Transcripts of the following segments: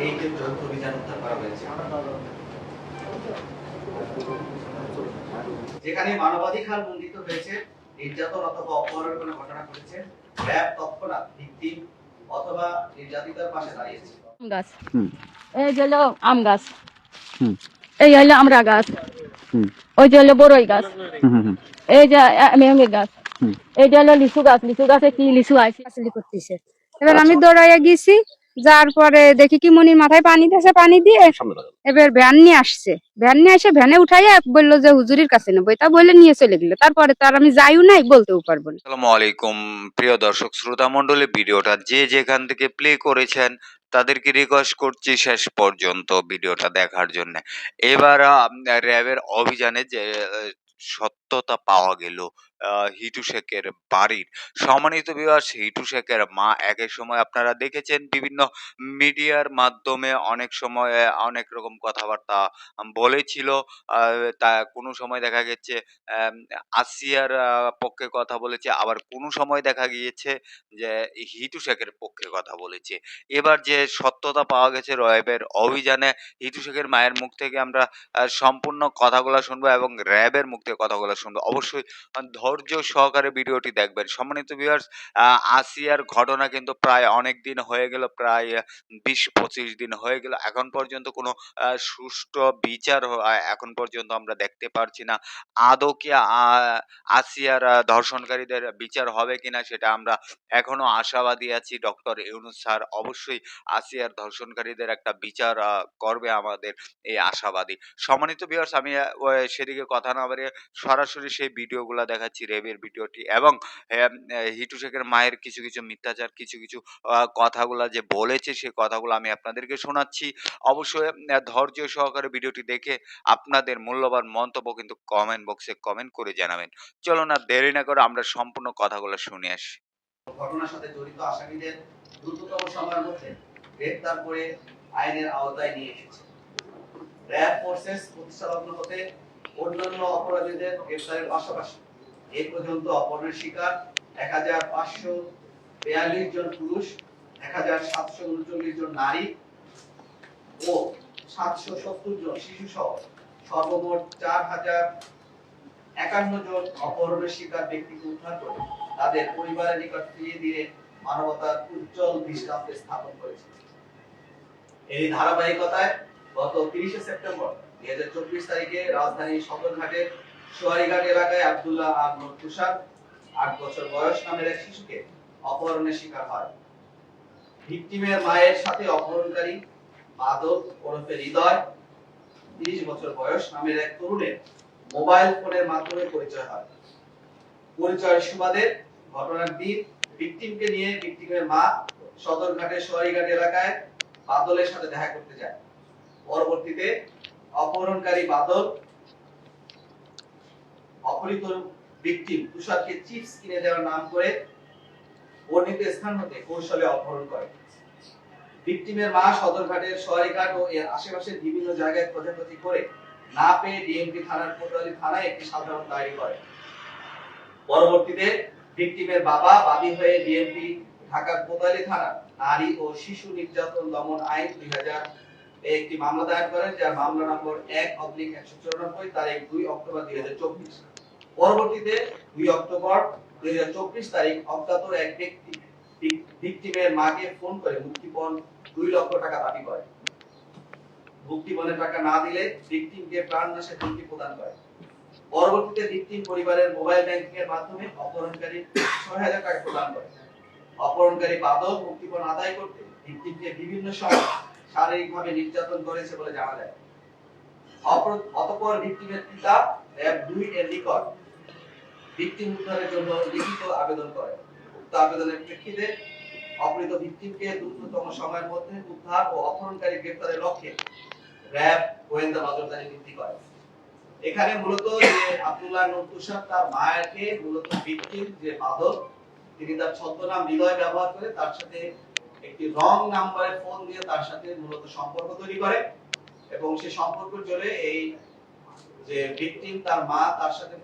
কিন্তু যৌথ অভিযান উদ্ধার করা হয়েছে। যেখানে মানবাধিকার লঙ্ঘিত হয়েছে নির্যাতন অথবা অপহরণের কোনো ঘটনা ঘটেছে র্যাব তৎক্ষণাৎ অথবা নির্যাতিতার পাশে দাঁড়িয়েছে। গাছ। হুম। এই যে হলো আম গাছ। হুম। এই হলো আমরা গাছ। হুম। ওই যে হলো বড়ই গাছ। হুম হুম হুম। এই যে গাছ। এই যে হলো লিচু গাছ। লিচু গাছে কি লিচু আছে? করতেছে। এবার আমি দৌড়াইয়া গেছি। যার পরে দেখি কি মনির মাথায় পানি দিয়েছে পানি দিয়ে এবার ভ্যান নিয়ে আসছে। ভ্যান নিয়ে এসে ভ্যানে উঠাইয়া বলল যে হুজুরির কাছে নেব। তা বলে নিয়ে চলে গেল। তারপরে তার আমি যাইও নাই বলতেও পারব না। আসসালামু আলাইকুম। প্রিয় দর্শক শ্রোতা মণ্ডলী ভিডিওটা যে যেখান থেকে প্লে করেছেন তাদেরকে রিকোয়েস্ট করছি শেষ পর্যন্ত ভিডিওটা দেখার জন্য। এবার র্যাবের অভিযানে যে সত্যতা পাওয়া গেল আহ, হিটু শেখের বাড়ির। সম্মানিত বিবাস হিটু শেখের মা এক এক সময় আপনারা দেখেছেন বিভিন্ন মিডিয়ার মাধ্যমে অনেক সময় অনেক রকম কথাবার্তা বলেছিল। তা কোনো সময় দেখা গেছে আসিয়ার আহ, পক্ষে কথা বলেছে আবার কোনো সময় দেখা গিয়েছে যে হিটু শেখের পক্ষে কথা বলেছে। এবার যে সত্যতা পাওয়া গেছে রয়েবের অভিযানে হিটু শেখের মায়ের মুখ থেকে আমরা আহ, সম্পূর্ণ কথাগুলো শুনব এবং র্যাবের মুখ থেকে কথাগুলো শুনব। অবশ্যই ধৈর্য সহকারে ভিডিওটি দেখবেন। সম্মানিত ভিউয়ার্স আসিয়ার ঘটনা কিন্তু প্রায় অনেক দিন হয়ে গেল, প্রায় বিশ পঁচিশ দিন হয়ে গেল। এখন পর্যন্ত কোনো সুষ্ঠু বিচার এখন পর্যন্ত আমরা দেখতে পারছি না। আদৌ কি আসিয়ার ধর্ষণকারীদের বিচার হবে কিনা সেটা আমরা এখনও আশাবাদী আছি। ডক্টর ইউনুস স্যার অবশ্যই আসিয়ার ধর্ষণকারীদের একটা বিচার করবে আমাদের এই আশাবাদী। সম্মানিত বিয়ার্স আমি সেদিকে কথা না বাড়িয়ে সরাসরি সেই ভিডিওগুলো দেখাচ্ছি। রেবের ভিডিওটি এবং হিটু শেখের মায়ের কিছু কিছু মিথ্যাচার, কিছু কিছু কথাগুলো যে বলেছে সে কথাগুলো আমি আপনাদেরকে শোনাচ্ছি। অবশ্যই ধৈর্য সহকারে ভিডিওটি দেখে আপনাদের মূল্যবান মন্তব্য কিন্তু কমেন্ট বক্সে কমেন্ট করে জানাবেন। চলো না দেরি না করে আমরা সম্পূর্ণ কথাগুলো শুনে আসি। ঘটনার সাথে জড়িত আসামিদের দ্রুততম সময়ের মধ্যে গ্রেফতার করে আইনের আওতায় নিয়ে এসেছে। র্যাব ফোর্সেস প্রতিষ্ঠালগ্ন হতে অন্যান্য অপরাধীদের গ্রেফতারের পাশাপাশি এ পর্যন্ত অপহরণের শিকার এক হাজার পাঁচশো বেয়াল্লিশ জন পুরুষ, এক হাজার সাতশো উনচল্লিশ জন নারী ও সাতশো সত্তর জন শিশু সহ সর্বমোট চার হাজার একান্ন জন অপহরণের শিকার ব্যক্তিকে উদ্ধার করে তাদের পরিবারের নিকট ফিরিয়ে দিয়ে মানবতার উজ্জ্বল দৃষ্টান্তে স্থাপন করেছে। এই ধারাবাহিকতায় গত তিরিশে সেপ্টেম্বর দুই হাজার চব্বিশ তারিখে রাজধানীর সদরঘাটের সোয়ারিঘাট এলাকায় আব্দুল্লাহ আহমদ তুষার, আট বছর বয়স নামের এক শিশুকে অপহরণের শিকার হয়। ভিকটিমের মায়ের সাথে অপহরণকারী বাদল ওরফে হৃদয়, তিরিশ বছর বয়স নামের এক তরুণের মোবাইল ফোনের মাধ্যমে পরিচয় হয়। পরিচয়ের সুবাদে ঘটনার দিন ভিকটিমকে নিয়ে ভিকটিমের মা সদরঘাটের সোয়ারিঘাট এলাকায় বাদলের সাথে দেখা করতে যায়। পরবর্তীতে অপহরণকারী বাদল অপহৃত ভিকটিম তুষারকে চিপস কিনে দেওয়ার নাম করে বর্ণিত স্থান হতে কৌশলে অপহরণ করে। ভিকটিমের মা সদরঘাটের সোয়ারিঘাট ও এর আশেপাশের বিভিন্ন জায়গায় খোঁজাখুঁজি করে না পেয়ে ডিএমপি থানার কোতোয়ালি থানায় একটি সাধারণ ডায়েরি করে। পরবর্তীতে ভিকটিমের বাবা বাদী হয়ে ডিএমপি ঢাকার কোতোয়ালি থানা নারী ও শিশু নির্যাতন দমন আইন দুই হাজার একটি মামলা দায়ের করেন, যার মামলা নম্বর এক অব্লিক একশো চুরানব্বই, তারিখ দুই অক্টোবর দুই হাজার চব্বিশ। পরবর্তীতে দুই অক্টোবর দুই হাজার চব্বিশ তারিখ অজ্ঞাত এক ব্যক্তি ভিকটিমের মাকে ফোন করে মুক্তিপণ দুই লক্ষ টাকা দাবি করে। মুক্তিপণের টাকা না দিলে ভিকটিমকে প্রাণনাশের হুমকি প্রদান করে। পরবর্তীতে ভিকটিম পরিবারের মোবাইল ব্যাংকিং এর মাধ্যমে অপহরণকারী ছয় হাজার টাকা প্রদান করে। অপহরণকারী বাদল মুক্তিপণ আদায় করতে ভিকটিমকে বিভিন্ন সময় শারীরিকভাবে নির্যাতন করেছে বলে জানা যায়। অতঃপর ভিকটিমের পিতা র্যাব দুই এর নিকট উদ্ধারের জন্য লিখিত আবেদন উক্ত আবেদনের প্রেক্ষিতে অপহৃত দ্রুততম সময়ের মধ্যে উদ্ধার ও অপহরণকারী গ্রেফতারের লক্ষ্যে র্যাব গোয়েন্দা নজরদারি বৃদ্ধি করে। এখানে মূলত যে আব্দুল্লাহ তার মায়েরকে মূলত যে তিনি তার ছদ্মনাম হৃদয় ব্যবহার করে তার সাথে একটি রং নাম্বারে ফোন দিয়ে তার সাথে মূলত সম্পর্ক তৈরি করে এবং সে সম্পর্ক জোরে এই যে ভিকটিম তার মা তার সাথে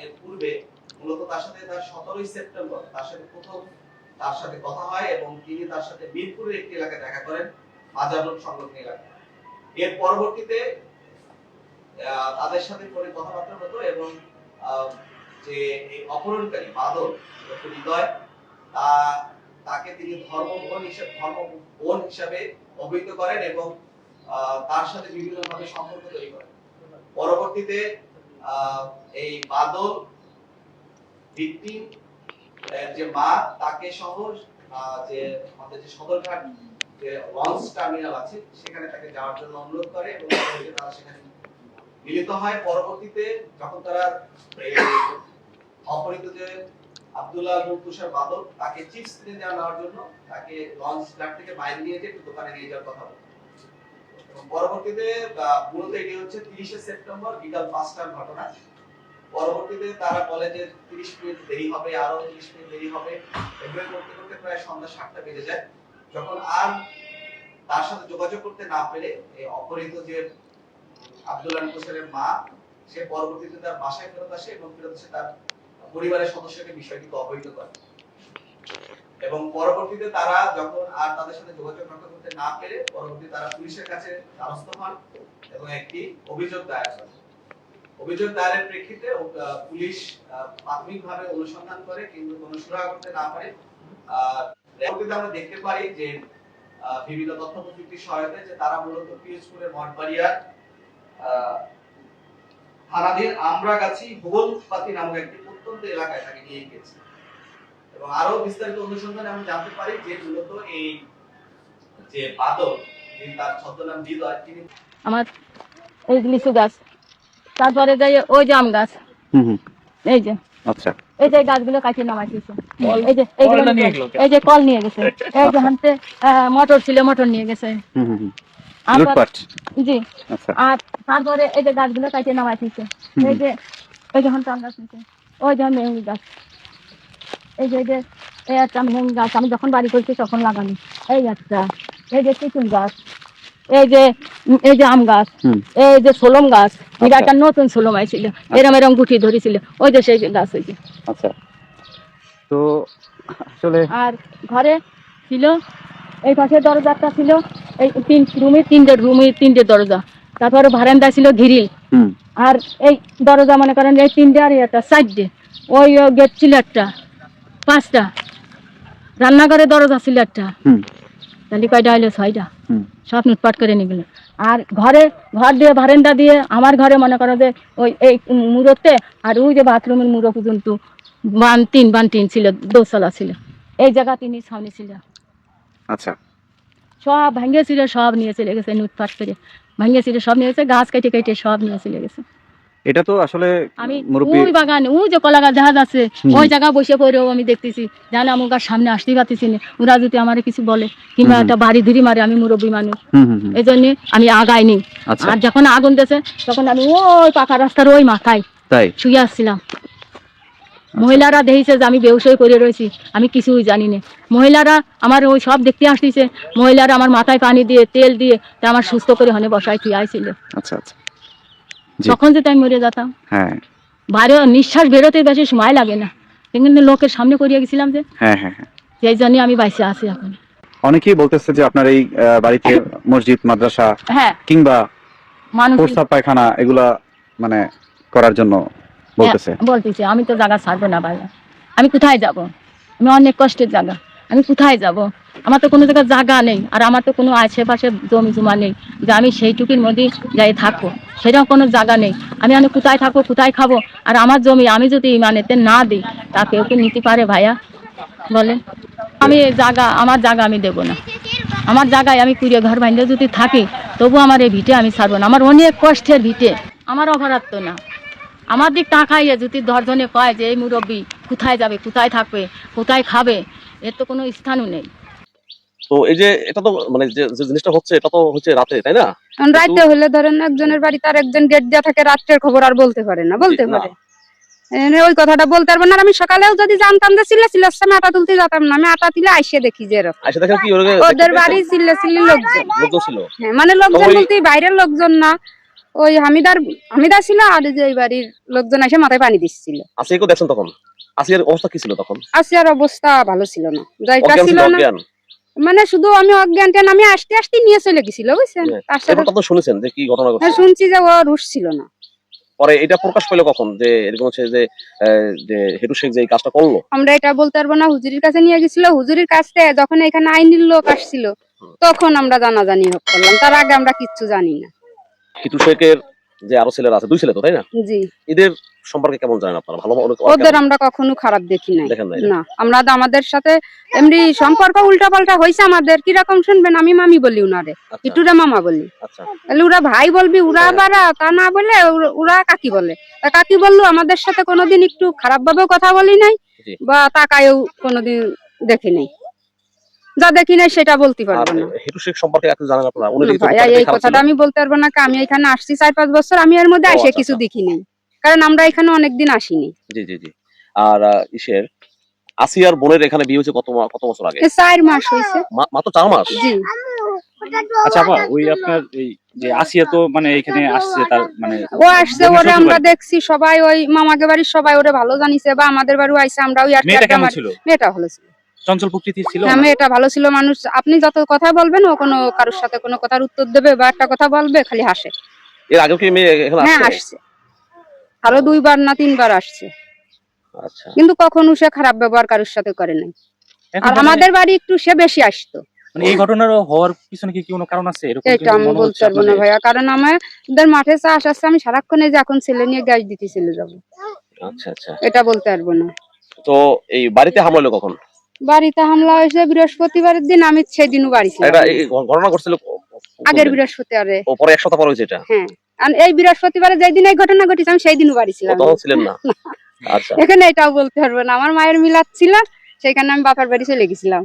এর পূর্বে মূলত তার সাথে তার সতেরোই সেপ্টেম্বর তার সাথে প্রথম তার সাথে কথা হয় এবং তিনি তার সাথে মিরপুরের একটি এলাকায় দেখা করেন বাজার রোড সংলগ্ন এলাকায়। এর পরবর্তীতে তাদের সাথে পরে কথাবার্তা হতো এবং যে এই অপহরণকারী ওরফে হৃদয় তা, তাকে তিনি ধর্ম বোন হিসেবে, ধর্ম বোন হিসাবে অভিহিত করেন এবং তার সাথে বিভিন্ন ভাবে সম্পর্ক তৈরি করেন। পরবর্তীতে এই বাদল ভিকটিম যে মা, তাকে সহ যে আমাদের যে সদরঘাট, যে লঞ্চ টার্মিনাল আছে, সেখানে তাকে যাওয়ার জন্য অনুরোধ করে এবং তারা সেখানে মিলিত হয়। পরবর্তীতে যখন তারা অপহৃত যে আব্দুল্লাহ নূর তুষার বাদল, তাকে চিপস কিনে দেওয়া নেওয়ার জন্য তাকে লঞ্চ ঘাট থেকে বাইরে নিয়ে যেয়ে দোকানে নিয়ে যাওয়ার কথা বলে পরবর্তীতে মূলত এটি হচ্ছে তিরিশে সেপ্টেম্বর, বিকাল পাঁচটার ঘটনা। পরবর্তীতে তারা তিরিশ মিনিট দেরি হবে, আরও তিরিশ মিনিট দেরি হবে। করতে করতে প্রায় সন্ধ্যা সাতটা বেজে যায়। যখন আর তার সাথে যোগাযোগ করতে না পেরে এই অপহৃত যে আব্দুল্লাহ মা, সে পরবর্তীতে তার বাসায় ফেরত আসে এবং ফেরত এসে তার পরিবারের সদস্যকে বিষয়টিকে অবহিত করে। এবং পরবর্তীতে তারা যখন আর তাদের সাথে যোগাযোগ রক্ষা করতে না পেরে পরবর্তীতে তারা পুলিশের কাছে দ্বারস্থ হন এবং একটি অভিযোগ দায়ের করে অভিযোগ দায়েরের প্রেক্ষিতে পুলিশ প্রাথমিকভাবে অনুসন্ধান করে কিন্তু কোনো সুরাহা করতে না পারে। পরবর্তীতে আমরা দেখতে পাই যে বিভিন্ন তথ্য প্রযুক্তির সহায়তায় যে তারা মূলত পিএসপুরের মঠবাড়িয়ার থানাধীন আমরাগাছি ভোগলপাতি নামক একটি প্রত্যন্ত এলাকায় তাকে নিয়ে গিয়েছে। এবং আরও বিস্তারিত অনুসন্ধানে আমরা জানতে পারি যে মূলত এই যে বাদল তার ছদ্মনাম হৃদয় তিনি আমার এই লিচু গাছ তারপরে যাই ওই যে আম গাছ। এই যে। আচ্ছা। এই যে গাছগুলো কাটিয়ে নামাইছে এই যে এই যে কল নিয়ে গেছে। এই যে হানতে মটর ছিল মটর নিয়ে গেছে। হুম হুম হুম। আর জি। আচ্ছা। আর তারপরে এই যে গাছগুলো কাটিয়ে নামাইছে এই যে এই যে হানতে আম গাছ নিচে ওই যে গাছ। এই যে এই একটা মেহঙ্গি গাছ আমি যখন বাড়ি করছি তখন লাগানি। এই একটা এই যে চিকুন গাছ এই যে এই যে আম গাছ এই যে সোলম গাছ এটা আচ্ছা। একটা নতুন সোলম আইছিল এরম এরম গুটি ধরেছিল ওই যে সেই গাছ হয়েছে আচ্ছা। তো আসলে আর ঘরে ছিল এই পাশে দরজাটা ছিল এই তিন রুমে তিনটে রুমে তিনটে দরজা। তারপরে বারান্দা ছিল ঘিরিল। হুম। আর এই দরজা মনে করেন এই তিনটে আর একটা চারটে ওই গেট ছিল একটা। পাঁচটা। রান্নাঘরে দরজা ছিল একটা। তাহলে কয়টা হইল? ছয়টা। সব লুটপাট করে নিয়ে গেলো আর ঘরে ঘর দিয়ে বারান্দা দিয়ে আমার ঘরে মনে করো যে ওই এই মুরতে আর ওই যে বাথরুমের মুরো পর্যন্ত বান তিন বান টিন ছিল দোতলা ছিল। এই জায়গা তিনি ছাউনি ছিল। আচ্ছা। সব ভাঙ্গে ছিল সব নিয়ে চলে গেছে লুটপাট করে। ভাঙ্গে ছিল সব নিয়ে গেছে গাছ কেটে কেটে সব নিয়ে চলে গেছে। এটা তো আসলে আমি ওই বাগানে ওই যে কলা গাছ যাচ্ছে হুম। ওই জায়গা বসে পড়েও আমি দেখতেছি। জানে আমার গাছ সামনে আসতেই পারতেছি না। ওরা যদি আমার কিছু বলে কিংবা। একটা বাড়ি ধরি মারে আমি মুরব্বী মানুষ। এই জন্য আমি আগাইনি। আচ্ছা। আর যখন আগুন দিয়েছে তখন আমি ওই পাকা রাস্তার ওই মাথায় তাই? শুয়ে আসছিলাম। মহিলারা দেখেছে যে আমি বেউসই করে রয়েছি। আমি কিছুই জানি না। মহিলারা আমার ওই সব দেখতে আসতেছে। মহিলারা আমার মাথায় পানি দিয়ে তেল দিয়ে তা আমার সুস্থ করে হনে বসায় থুয়ে আইছিল। আচ্ছা আচ্ছা। তখন যেতে আমি মরে যেতাম। হ্যাঁ। বাইরে নিঃশ্বাস বেরোতে বেশি সময় লাগে না। কিন্তু লোকের সামনে করিয়ে গেছিলাম যে হ্যাঁ হ্যাঁ হ্যাঁ। সেই জন্যই আমি বাইসে আছি এখন। অনেকেই বলতেছে যে আপনার এই বাড়িতে মসজিদ মাদ্রাসা হ্যাঁ। কিংবা মানুষ প্রস্তাব পায়খানা এগুলা মানে করার জন্য বলতেছে। বলতেছে আমি তো জায়গা ছাড়বো না বাইরে আমি কোথায় যাব? আমি অনেক কষ্টের জায়গা। আমি কোথায় যাব? আমার তো কোনো জায়গায় জায়গা নেই, আর আমার তো কোনো আশেপাশে জমি জমা নেই, যে আমি সেইটুকুর মধ্যে যাই থাকব সেরকম কোনো জায়গা নেই। আমি আমি কোথায় থাকব, কোথায় খাব? আর আমার জমি আমি যদি মানেতে না দিই, তা কেউ কি নিতে পারে ভাইয়া? বলে আমি জায়গা, আমার জায়গা আমি দেবো না। আমার জায়গায় আমি কুড়িয়ে ঘর বাইন্দে যদি থাকি, তবু আমার এই ভিটে আমি ছাড়বো না। আমার অনেক কষ্টের ভিটে, আমার তো না। আমার দিক তাকাইয়ে যদি দশজনে কয় যে, এই মুরব্বী, কোথায় যাবে, কোথায় থাকবে, কোথায় খাবে? এর তো কোনো স্থানও নেই। তো এই যে এটা তো মানে যে যে জিনিসটা হচ্ছে এটা তো হচ্ছে রাতে তাই না? কারণ রাতে হলে ধরেন একজনের বাড়িতে আর একজন গেট দেওয়া থাকে রাত্রের খবর আর বলতে পারে না বলতে পারে। এনে ওই কথাটা বলতে পারব না আর আমি সকালেও যদি জানতাম যে সিলে সিলের সময় আটা তুলতে যেতাম না আমি আটা তুলে আইসে দেখি যে এরকম। আইসা দেখেন কি ওরা ওদের বাড়ি সিলে সিলে লোকজন। লোকজন ছিল। হ্যাঁ মানে লোকজন বলতে বাইরের লোকজন না। ওই হামিদার হামিদা ছিল আর যে এই বাড়ির লোকজন এসে মাথায় পানি দিচ্ছিল। আসিয়াকেও দেখছেন তখন? আসিয়ার অবস্থা কি ছিল তখন? আসিয়ার অবস্থা ভালো ছিল না। যাইটা ছিল না। মানে শুধু আমি অজ্ঞান ট্যান আমি আসতে আসতে নিয়ে চলে গেছিল বুঝছেন? হ্যাঁ। তার সাথে তো শুনেছেন যে কি ঘটনা হ্যাঁ, ঘটছে শুনছি যে ও রুশ ছিল না। পরে এটা প্রকাশ পেল কখন? যে এরকম হচ্ছে যে যে হেটু শেখ যে এই কাজটা করল? আমরা এটা বলতে পারব না হুজুরির কাছে নিয়ে গেছিল। হুজুরির কাছে যখন এখানে আইনের লোক আসছিল তখন আমরা জানাজানি করলাম। তার আগে আমরা কিচ্ছু জানি না। হিটু শেখের যে আরও ছেলেরা আছে দুই ছেলে তো তাই না? জি। এদের সম্পর্কে কেমন জানেন আপনারা? ভালো ওদের আমরা কখনো খারাপ দেখি নাই। না? আমরা তো আমাদের সাথে এমনি সম্পর্ক উল্টা পাল্টা হয়েছে আমাদের কীরকম শুনবেন? আমি মামি বলি উনারে আচ্ছা। ইটুরা মামা বলি। আচ্ছা। তাহলে ওরা ভাই বলবি ওরা বারা তা না বলে ওরা- ওরা কাকি বলে। তা কাকি বলল আমাদের সাথে কোনোদিন একটু খারাপ ভাবেও কথা বলি নাই বা তাকায়ও কোনোদিন দেখি নাই। যা দেখি নাই সেটা বলতে পারব না। শেখ সম্পর্কে একটু জানেন আপনারা উনি ভাই, এই কথাটা আমি বলতে পারব না আমি এখানে আসছি চার পাঁচ বছর আমি এর মধ্যে ও, আচ্ছা, কিছু আচ্ছা। দেখি নাই কারণ আমরা এখানে অনেকদিন আসিনি। জি জি জি। আর আহ, ইসের আসিয়ার বোনের এখানে বিয়ে হয়েছে কত কত বছর আগে? চার মাস হয়েছে। মাত্র চার মাস? জি। আচ্ছা আপা ওই আপনার এই যে আসিয়া তো মানে এখানে আসছে তার মানে ও আসছে ওরে আমরা দেখছি সবাই ওই মামাকে বাড়ির সবাই ওরে ভালো জানিছে বা আমাদের বাড়িও আইছে আমরা ওই আর কি মেয়েটা ভালো ছিল। চঞ্চল প্রকৃতির ছিল হ্যাঁ মেয়েটা ভালো ছিল মানুষ। আপনি যত কথা বলবেন ও কোনো কারোর সাথে কোনো কথার উত্তর দেবে বা একটা কথা বলবে খালি হাসে। এর আগে কি মেয়ে এখানে হ্যাঁ আসছে? আরও দুইবার না তিনবার আসছে। আচ্ছা। কিন্তু কখনো সে খারাপ ব্যবহার কারোর সাথে করে নাই। আর আমাদের বাড়ি একটু সে বেশি আসতো। মানে এই ঘটনার হওয়ার পিছনে কি কোনো কারণ আছে? এরকম এটা আমি বলতে পারব না ভাইয়া কারণ আমাদের মাঠে চাষ আসছে আমি সারাক্ষণ এই যে এখন ছেলে নিয়ে গ্যাস দিতে চলে যাব। আচ্ছা আচ্ছা। এটা বলতে পারব না। তো এই বাড়িতে হামলা হলো কখন? বাড়িতে হামলা হয়েছে বৃহস্পতিবারের দিন আমি বাড়ি ছিলাম। এটা এই ঘটনা ঘটছিল আগের? বৃহস্পতিবারে। ও পরে এক সপ্তাহ পর হয়েছে এটা? হ্যাঁ। আর এই বৃহস্পতিবারে যেই দিন এই ঘটনা ঘটেছে আমি সেই দিনও বাড়ি ছিলাম। তখন ছিলেন না? আচ্ছা। এখানে এটাও বলতে পারব না। আমার মায়ের মিলাদ ছিল সেখানে আমি বাপার বাড়ি চলে গেছিলাম।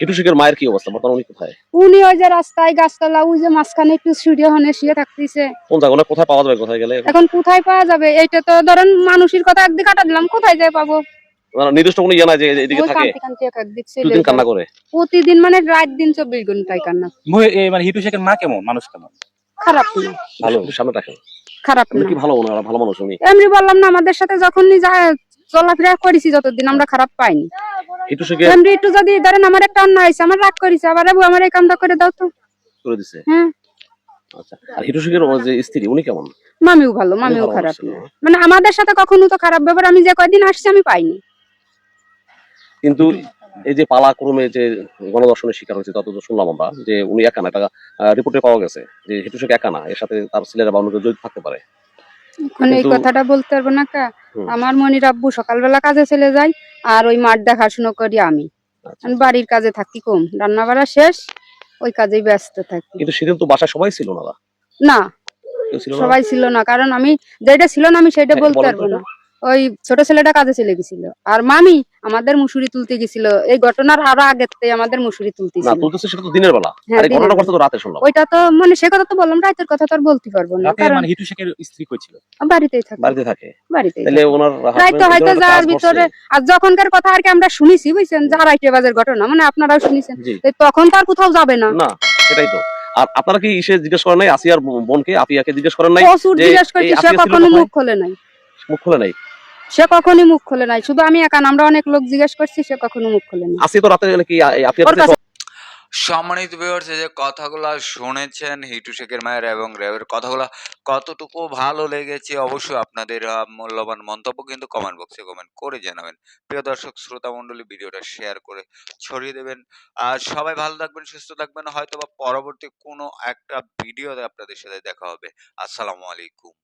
হিটু শেখের মায়ের কি অবস্থা? বর্তমানে উনি কোথায়? উনি ওই যে রাস্তায় গাছতলা ওই যে মাঝখানে একটু স্টুডিও হনে শুয়ে থাকতেছে। কোন জায়গা কোথায় পাওয়া যাবে? কোথায় গেলে? এখন কোথায় পাওয়া যাবে? এইটা তো ধরেন মানুষের কথা একদিকে কাটা দিলাম কোথায় যাই পাবো? নির্দিষ্ট কোনো ইয়ে নাই যে এদিকে থাকে। দুদিন কান্না করে। প্রতিদিন মানে রাত দিন চব্বিশ ঘন্টায় কান্না। মানে হিটু শেখের মা কেমন? মানুষ কেমন? খারাপ না। ভালো সামনে রাখেন। খারাপ না। কি ভালো ওনারা ভালো মানুষ উনি এমনি বললাম না আমাদের সাথে যখনই যা চলাফেরা করেছি যতদিন আমরা খারাপ পাইনি। হিটু শেখের এমনি একটু যদি ধরেন আমার একটা অন্য হয়েছে আমার রাগ করেছে আবার আবু আমার এই কামটা করে দাও তো। করে দিছে? হ্যাঁ। আচ্ছা আর হিটু শেখের যে স্ত্রী উনি কেমন? মামিও ভালো মামিও খারাপ না? হ্যাঁ। মানে আমাদের সাথে কখনো তো খারাপ ব্যাপার আমি যে কয়দিন আসছি আমি পাইনি। কিন্তু এই যে পালা ক্রমে যে গণদর্শনের শিকার হয়েছে তত শুনলাম আমরা যে উনি একা না এটা রিপোর্টে পাওয়া গেছে যে হিটু শেখ একা না এর সাথে তার ছেলেরা বা অন্যদের জড়িত থাকতে পারে। এখন এই কথাটা বলতে পারব না কা? আমার মনির আব্বু সকালবেলা কাজে চলে যায় আর ওই মাঠ দেখাশুনো করি আমি। আচ্ছা। বাড়ির কাজে থাকি কম রান্না বাড়া শেষ ওই কাজেই ব্যস্ত থাকি। কিন্তু সেদিন তো সবাই ছিল না না সবাই ছিল না কারণ আমি যেটা ছিল না আমি সেটা হ্যাঁ, বলতে পারব না। ওই ছোট ছেলেটা কাজে চলে গেছিল। আর মামি আমাদের মুসুরি তুলতে গেছিল। এই ঘটনার আরও আগের থেকে আমাদের মুসুরি না তুলতেছে সেটা তো দিনের বেলা। হ্যাঁ, আর এই ঘটনা করতে তো রাতে শুনলাম। ওইটা তো মানে সে কথা তো বললাম রাতের কথা তো আর বলতে পারব না। রাতে কারণ মানে হিটু শেখের স্ত্রী কই ছিল? বাড়িতেই থাকি। বাড়িতে থাকে। বাড়িতেই তাহলে ওনার রাইতো হয়তো যার ভিতরে আর যখনকার কথা আর কি আমরা শুনেছি বুঝছেন? যা রাইটে বাজের ঘটনা মানে আপনারাও শুনেছেন। তখন তো আর কোথাও যাবে না। না সেটাই তো। আর আপনারা কি ইসে জিজ্ঞেস করেন নাই? আসিয়ার বোনকে? আপিয়াকে জিজ্ঞেস করেন নাই? প্রচুর জিজ্ঞেস করছি কখনো মুখ খোলে নাই। মুখ খুলে নাই? সে কখনই মুখ খোলে নাই। শুধু আমি একা আমরা অনেক লোক জিজ্ঞেস করছি সে কখনো মুখ খোলে নাই। আসি তো রাতে নাকি ওর কাছে সম্মানিত ভিউয়ার্স এই যে কথাগুলা শুনেছেন হিটু শেখের মায়ের এবং র্যাবের কথাগুলা কতটুকু ভালো লেগেছে অবশ্যই আপনাদের মূল্যবান মন্তব্য কিন্তু কমেন্ট বক্সে কমেন্ট করে জানাবেন। প্রিয় দর্শক শ্রোতা মণ্ডলী ভিডিওটা শেয়ার করে ছড়িয়ে দেবেন। আর সবাই ভালো থাকবেন সুস্থ থাকবেন। হয়তো বা পরবর্তী কোনো একটা ভিডিওতে আপনাদের সাথে দেখা হবে। আসসালামু আলাইকুম।